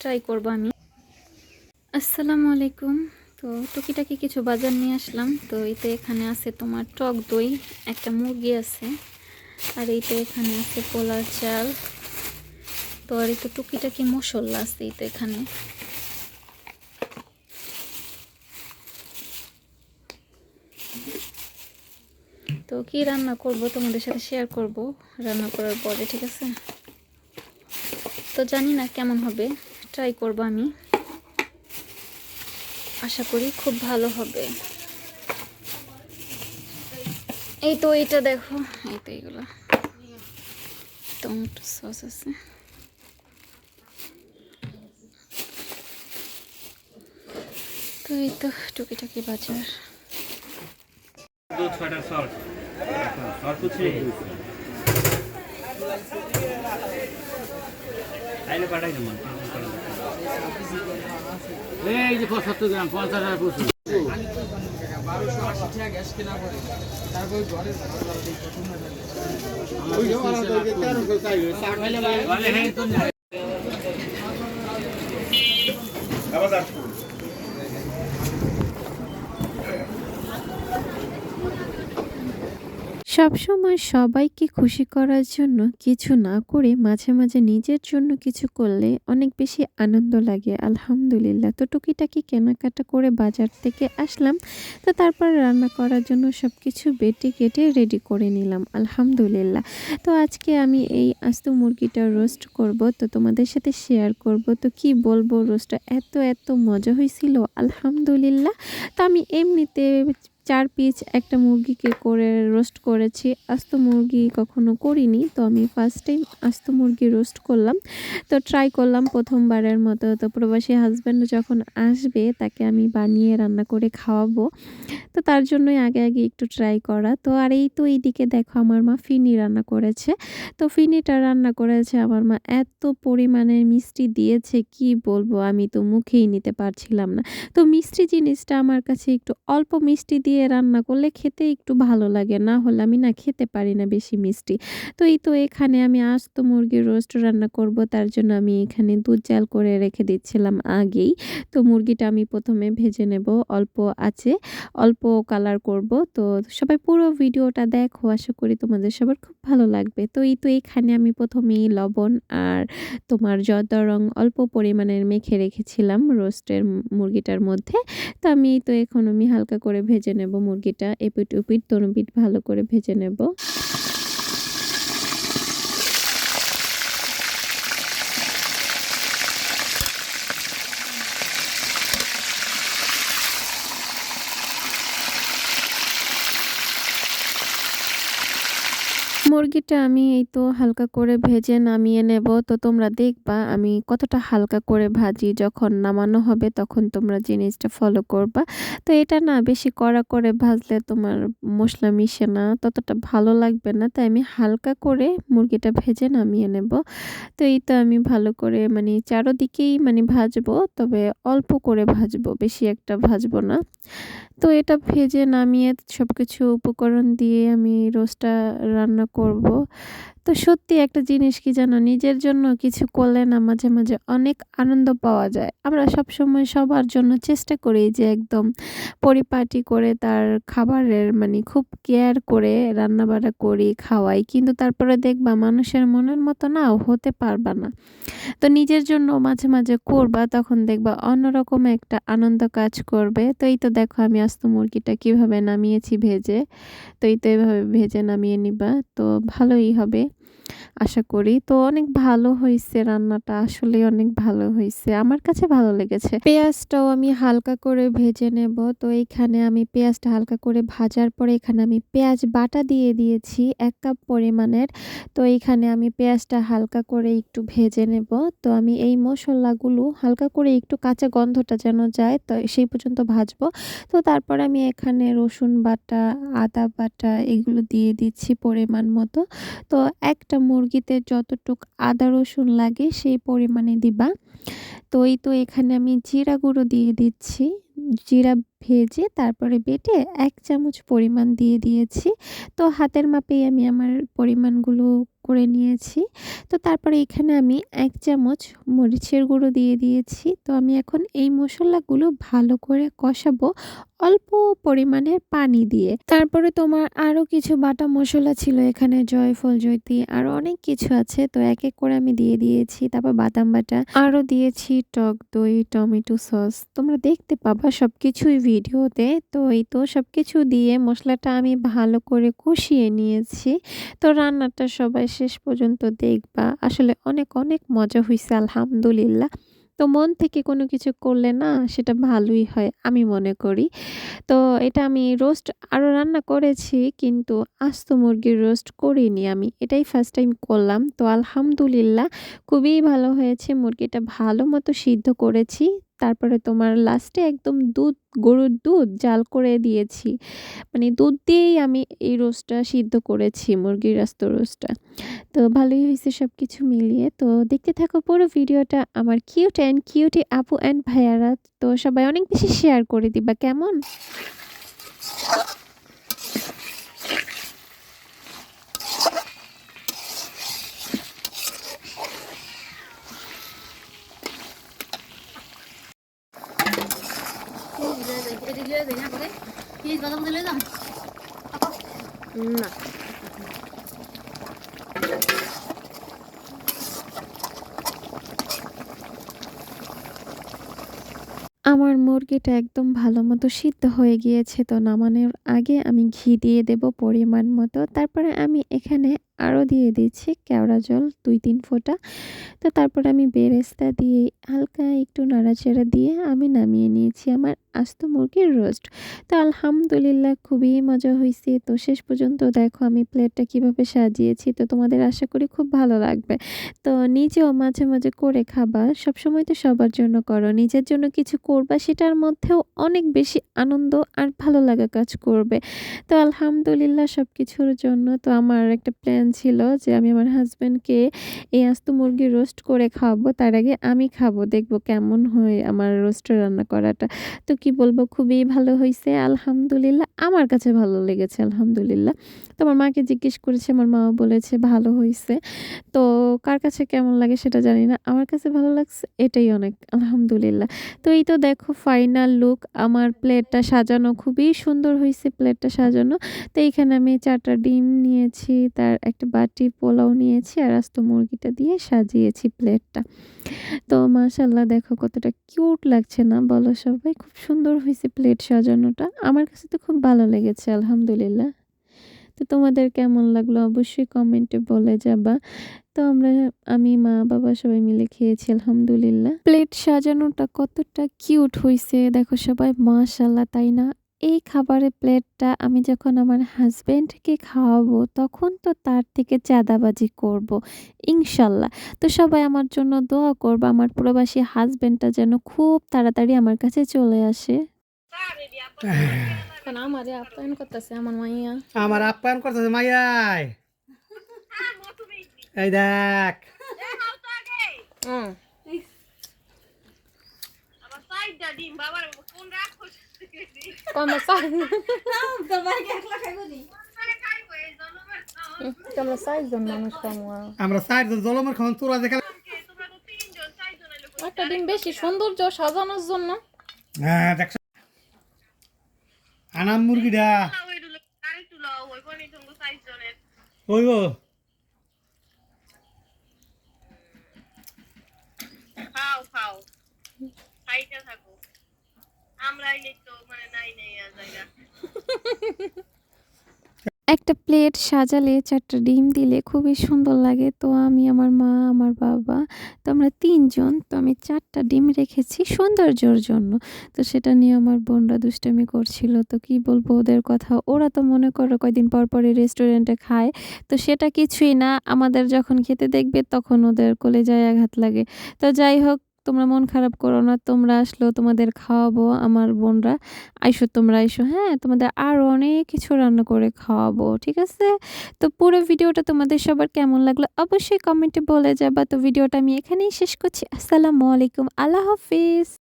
Try করব আমি। আসসালামু আলাইকুম। তো টুকিটাকি কিছু বাজার নিয়ে আসলাম। তো এইতে এখানে আছে তোমার টক দই, একটা মুরগি আছে, আর এইতে এখানে আছে পোলার চাল। তো আর তো টুকিটাকি মশলা আছে এই তো এখানে। তো কি রান্না করব তোমাদের সাথে শেয়ার করব। রান্না করার পরে, ঠিক আছে? জানি না কেমন হবে। ট্রাই করব আমি। আশা করি খুব ভালো হবে। এই তো এইটা দেখো। এই তো এইগুলো। টমেটো সস আছে। তো এই তো টুকিটাকি বাজার। দু ছয়টা সল্ট সল্ট কুচি আইলে পাঠাই দেবো এই যে পঁচাত্তর গ্রাম পঞ্চাশ টাকা প্রচুর সবসময় সবাইকে খুশি করার জন্য কিছু না করে মাঝে মাঝে নিজের জন্য কিছু করলে অনেক বেশি আনন্দ লাগে। আলহামদুলিল্লাহ। তো টুকিটাকি কেনাকাটা করে বাজার থেকে আসলাম। তো তারপর রান্না করার জন্য সব কিছু বেটে কেটে রেডি করে নিলাম। আলহামদুলিল্লাহ। তো আজকে আমি এই আস্ত মুরগিটা রোস্ট করব। তো তোমাদের সাথে শেয়ার করব। তো কি বলব রোস্টটা এত এত মজা হয়েছিল আলহামদুলিল্লাহ। তো আমি এমনিতে চার পিস একটা মুরগিকে করে রোস্ট করেছি। আস্ত মুরগি কখনো করিনি, তো আমি ফার্স্ট টাইম আস্ত মুরগি রোস্ট করলাম। তো ট্রাই করলাম প্রথমবারের মতো। তো প্রবাসী হাজব্যান্ড যখন আসবে, তাকে আমি বানিয়ে রান্না করে খাওয়াবো। তো তার জন্যই আগে আগে একটু ট্রাই করা। তো আর এই তো এইদিকে দেখো আমার মা ফিনি রান্না করেছে। তো ফিনিটা রান্না করেছে, আমার মা এত পরিমাণে মিষ্টি দিয়েছে, কি বলব? আমি তো মুখেই নিতে পারছিলাম না। তো মিষ্টি জিনিসটা আমার কাছে একটু অল্প মিষ্টি দিয়ে রান্না করলে খেতে একটু ভালো লাগে, না হলে আমি না খেতে পারি না বেশি মিষ্টি। তো এই তো এখানে আমি আস্ত মুরগির রোস্ট রান্না করব, তার জন্য আমি এখানে দুধ জাল করে রেখে দিচ্ছিলাম আগেই। তো মুরগিটা আমি প্রথমে ভেজে নেব, অল্প আছে, অল্প কালার করব। তো সবাই পুরো ভিডিওটা দেখো, আশা করি তোমাদের সবার খুব ভালো লাগবে। তো এই তো এখানে আমি প্রথমেই লবণ আর তোমার জর্দা রং অল্প পরিমাণের মেখে রেখেছিলাম রোস্টের মুরগিটার মধ্যে। তো আমি তো এখন আমি হালকা করে ভেজে নেব মুরগিটা এপিট উপিট তনুপিট ভালো করে ভেজে নেব। মুরগিটা আমি এই তো হালকা করে ভেজে নামিয়ে নেব। তো তোমরা দেখবা আমি কতটা হালকা করে ভাজি। যখন নামানো হবে তখন তোমরা জিনিসটা ফলো করবা। তো এটা না বেশি কড়া করে ভাজলে তোমার মশলা মিশে না, ততটা ভালো লাগবে না। তাই আমি হালকা করে মুরগিটা ভেজে নামিয়ে নেব। তো এই তো আমি ভালো করে মানে চারোদিকেই মানে ভাজবো, তবে অল্প করে ভাজবো, বেশি একটা ভাজবো না। তো এটা ভেজে নামিয়ে সব কিছু উপকরণ দিয়ে আমি রোস্টটা রান্না করব। করব। তো সত্যি একটা জিনিস কি জানো? নিজের জন্য কিছু করলে না মাঝে মাঝে অনেক আনন্দ পাওয়া যায়। আমরা সব সময় সবার জন্য চেষ্টা করি যে একদম পরিপাটি করে তার খাবারের মানে খুব কেয়ার করে রান্নাবাড়া করি, খাওয়াই। কিন্তু তারপরে দেখবা মানুষের মনের মতো না হতে পারবা না। তো নিজের জন্য মাঝে মাঝে করবা, তখন দেখবা অন্যরকম একটা আনন্দ কাজ করবে। তো এই তো দেখো আমি আস্ত মুরগিটা কীভাবে নামিয়েছি ভেজে। তো এই তো এভাবে ভেজে নামিয়ে নিবা। তো ভালোই হবে। আশা করি। তো অনেক ভালো হয়েছে রান্নাটা আসলে অনেক ভালো হয়েছে আমার কাছে ভালো লেগেছে। পেঁয়াজটাও আমি হালকা করে ভেজে নেব। তো এইখানে আমি পেঁয়াজটা হালকা করে ভাজার পরে এখানে আমি পেঁয়াজ বাটা দিয়ে দিয়েছি এক কাপ পরিমাণের। তো এইখানে আমি পেঁয়াজটা হালকা করে একটু ভেজে নেব। তো আমি এই মশলাগুলো হালকা করে একটু কাঁচা গন্ধটা যেন যায়, তো সেই পর্যন্ত ভাজবো। তো তারপর আমি এখানে রসুন বাটা, আদা বাটা এগুলো দিয়ে দিচ্ছি পরিমাণ মতো। তো একটা মুরগিতে যতটুক আদা, রসুন লাগে সেই পরিমাণে দিবা। তো এই তো এখানে আমি জিরা গুঁড়ো দিয়ে দিচ্ছি। জিরা ভেজে তারপরে বেটে এক চামচ পরিমাণ দিয়ে দিয়েছি। তো হাতের মাপেই আমি আমার পরিমাণগুলো করে নিয়েছি। তো তারপরে এখানে আমি এক চামচ মরিচের গুঁড়ো দিয়ে দিয়েছি। তো আমি এখন এই মশলাগুলো ভালো করে কষাবো অল্প পরিমাণের পানি দিয়ে। তারপরে তোমার আরও কিছু বাটা মশলা ছিল এখানে, জয়ফল, জয়তি আরও অনেক কিছু আছে। তো এক এক করে আমি দিয়ে দিয়েছি। তারপর বাদাম বাটা আরও দিয়েছি টক দই, টমেটো সস। তোমরা দেখতে পাবা সব কিছুই ভিডিওতে। তো এই তো সব কিছু দিয়ে মশলাটা আমি ভালো করে কষিয়ে নিয়েছি। তো রান্নাটা সবাই শেষ পর্যন্ত দেখবা। আসলে অনেক অনেক মজা হয়েছে আলহামদুলিল্লাহ। তো মন থেকে কোনো কিছু করলে না, সেটা ভালোই হয়, আমি মনে করি। তো এটা আমি রোস্ট আরও রান্না করেছি, কিন্তু আস্ত মুরগির রোস্ট করিনি আমি। এটাই ফার্স্ট টাইম করলাম। তো আলহামদুলিল্লাহ, খুবই ভালো হয়েছে। মুরগিটা ভালো মতো সিদ্ধ করেছি। তারপরে তোমার লাস্টে একদম দুধ, গরুর দুধ জাল করে দিয়েছি। মানে দুধ দিয়েই আমি এই রোস্টটা সিদ্ধ করেছি, মুরগির রাস্ত রোস্টটা তো ভালোই হয়েছে সব কিছু মিলিয়ে। তো দেখতে থাকো পুরো ভিডিওটা আমার কিউট অ্যান্ড কিউটি আপু অ্যান্ড ভাইয়ারা। তো সবাই অনেক বেশি শেয়ার করে দিবা, কেমন? না। আমার মুরগিটা একদম ভালো মতো সিদ্ধ হয়ে গিয়েছে তো নামানোর আগে আমি ঘি দিয়ে দেব পরিমাণ মতো। তারপরে আমি এখানে আরও দিয়ে দিচ্ছি কেওড়া জল দুই তিন ফোঁটা। তো তারপর আমি বেরেস্তা দিয়ে হালকা একটু নাড়াচাড়া দিয়ে আমি নামিয়ে নিয়েছি আমার আস্ত মুরগির রোস্ট। তো আলহামদুলিল্লাহ খুবই মজা হয়েছে তো শেষ পর্যন্ত দেখো আমি প্লেটটা কীভাবে সাজিয়েছি। তো তোমাদের আশা করি খুব ভালো লাগবে। তো নিজেও মাঝে মাঝে করে খাবা। সবসময় তো সবার জন্য করো। নিজের জন্য কিছু করবা সেটার মধ্যেও অনেক বেশি আনন্দ আর ভালো লাগা কাজ করবে। তো আলহামদুলিল্লাহ সব কিছুর জন্য তো আমার একটা প্ল্যান ছিল যে আমি আমার হাজব্যান্ডকে এই আস্ত মুরগি রোস্ট করে খাওয়াবো, তার আগে আমি খাব, দেখব কেমন হয় আমার রোস্ট রান্না করাটা। তো কি বলব, খুবই ভালো হয়েছে আলহামদুলিল্লাহ। আমার কাছে ভালো লেগেছে, আলহামদুলিল্লাহ। তো আমার মাকে জিজ্ঞেস করেছে, আমার মাও বলেছে ভালো হয়েছে তো কার কাছে কেমন লাগে সেটা জানি না, আমার কাছে ভালো লাগছে, এটাই অনেক, আলহামদুলিল্লাহ। তো এই তো দেখো ফাইনাল লুক আমার প্লেটটা সাজানো খুবই সুন্দর হয়েছে প্লেটটা সাজানো। তো এইখানে আমি চারটা ডিম নিয়েছি, তার একটা বাটি পোলাও নিয়েছি আর আস্ত মুরগিটা দিয়ে সাজিয়েছি প্লেটটা। তো মাশাল্লাহ দেখো কতটা কিউট লাগছে না বলো সবাই? খুব সুন্দর হয়েছে প্লেট সাজানোটা। আমার কাছে তো খুব ভালো লেগেছে, আলহামদুলিল্লাহ। তো তোমাদের কেমন লাগল অবশ্যই কমেন্টে বলে যাবা। তো আমরা, আমি, মা, বাবা সবাই মিলে খেয়েছি, আলহামদুলিল্লাহ। প্লেট সাজানোটা কতটা কিউট হয়েছে, দেখো সবাই মাশাল্লাহ তাই না? এই খাবারের প্লেটটা আমি যখন আমার হাজব্যান্ডকে খাওয়াবো তখন তো তার থেকে চাঁদাবাজি করব ইনশাল্লাহ। তো সবাই আমার জন্য দোয়া করব আমার প্রবাসী হাজব্যান্ডটা যেন খুব তাড়াতাড়ি আমার কাছে চলে আসে। আমারে আপ্যায়ন করতেছে আমার মাইয়া। আমার আপ্যায়ন করতেছে মাইয়াই এই দেখ। হুম। কমে সাইজ তোমরা সাইজ জন মানুষ কমা আমরা চারজন জলমের খাওয়ান তোরা দেখা একটা ডিম বেশি সৌন্দর্য সাজানোর জন্য হ্যাঁ দেখ আনাম মুরগিটা হইব খাও খাও খাইতে থাকো আমরা এলে তো মানে নাই নেই আর জায়গা একটা প্লেট সাজালে চারটা ডিম দিলে খুবই সুন্দর লাগে। তো আমি, আমার মা, আমার বাবা, তো আমরা তিনজন, তো আমি চারটা ডিম রেখেছি সৌন্দর্যর জন্য। তো সেটা নিয়ে আমার বোনরা দুষ্টামি করছিল। তো কি বলব ওদের কথা? ওরা তো মনে করো কয়দিন পর পরে রেস্টুরেন্টে খায়। তো সেটা কিছুই না। আমাদের যখন খেতে দেখবে তখন ওদের কোলে যায় আঘাত লাগে। তো যাই হোক তোমরা মন খারাপ করো না, তোমরা আসলেও তোমাদের খাওয়াবো, আমার বোনরা। আইসো তোমরা আইসো হ্যাঁ তোমাদের আরও অনেক কিছু রান্না করে খাওয়াবো, ঠিক আছে? তো পুরো ভিডিওটা তোমাদের সবার কেমন লাগল অবশ্যই কমেন্টে বলে যাবা। তো ভিডিওটা আমি এখানেই শেষ করছি। আসসালামু আলাইকুম, আল্লাহ হাফিজ।